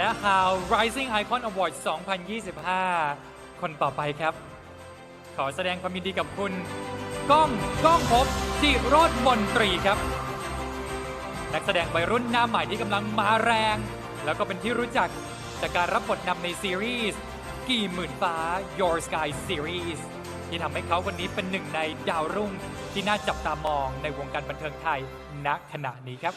และ How Rising Icon Award 2025 คนต่อไปครับ ขอแสดงความยินดีกับคุณ ก้องก้องพบจิโรธมนตรีครับ นักแสดงวัยรุ่นหน้าใหม่ที่กำลังมาแรง แล้วก็เป็นที่รู้จักจากการรับบทนำในซีรีส์ กี่หมื่นฟ้า Your Sky Series ที่ทำให้เขาคนนี้เป็นหนึ่งในดาวรุ่งที่น่าจับตามองในวงการบันเทิงไทยณขณะนี้ครับ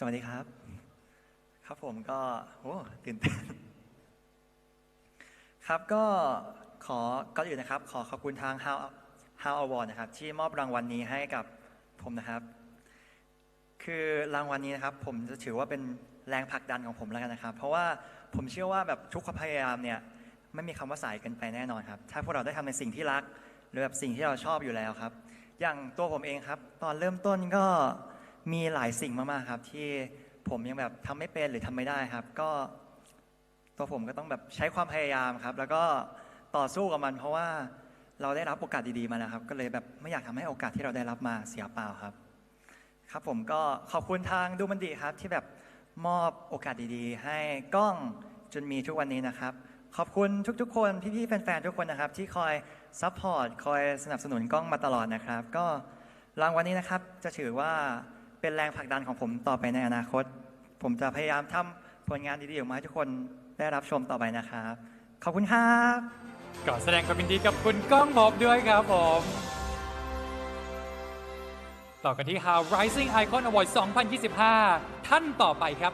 สวัสดีครับ ครับผมก็โอ้ตื่นเต้นครับก็ขอก่อนอื่นนะครับ ขอขอบคุณทาง How How Award นะครับ ที่มอบรางวัลนี้ให้กับผมนะครับ คือรางวัลนี้นะครับ ผมจะถือว่าเป็นแรงผลักดันของผมแล้วกันนะครับ เพราะว่าผมเชื่อว่าแบบทุกความพยายามเนี่ยไม่มีคำว่าสายเกินไปแน่นอนครับ ถ้าพวกเราได้ทำในสิ่งที่รัก หรือแบบสิ่งที่เราชอบอยู่แล้วครับ อย่างตัวผมเองครับ ตอนเริ่มต้นก็ มีหลายสิ่งมากๆครับ ที่ผมยังแบบทำไม่เป็นหรือทำไม่ได้ครับ ก็ตัวผมก็ต้องแบบใช้ความพยายามครับ แล้วก็ต่อสู้กับมัน เพราะว่าเราได้รับโอกาสดีๆมาแล้วครับ ก็เลยแบบไม่อยากทำให้โอกาสที่เราได้รับมาเสียเปล่าครับ ครับผมก็ขอบคุณทางดูมันดีครับ ที่แบบมอบโอกาสดีๆ ให้กล้องจนมีทุกวันนี้นะครับ ขอบคุณทุกๆ คนพี่ๆแฟนๆทุกคนนะครับ ที่คอยซัพพอร์ตคอยสนับสนุนกล้องมาตลอดนะครับ ก็รางวัลนี้นะครับจะถือว่า เป็นแรงผลักดันของผมต่อไปในอนาคต ผมจะพยายามทำผลงานดีๆออกมาให้ทุกคนได้รับชมต่อไปนะครับ ขอบคุณครับก็แสดงความยินดีกับคุณก้องบอบด้วยครับผม ต่อกันที่ How Rising Icon Award 2025 ท่านต่อไปครับ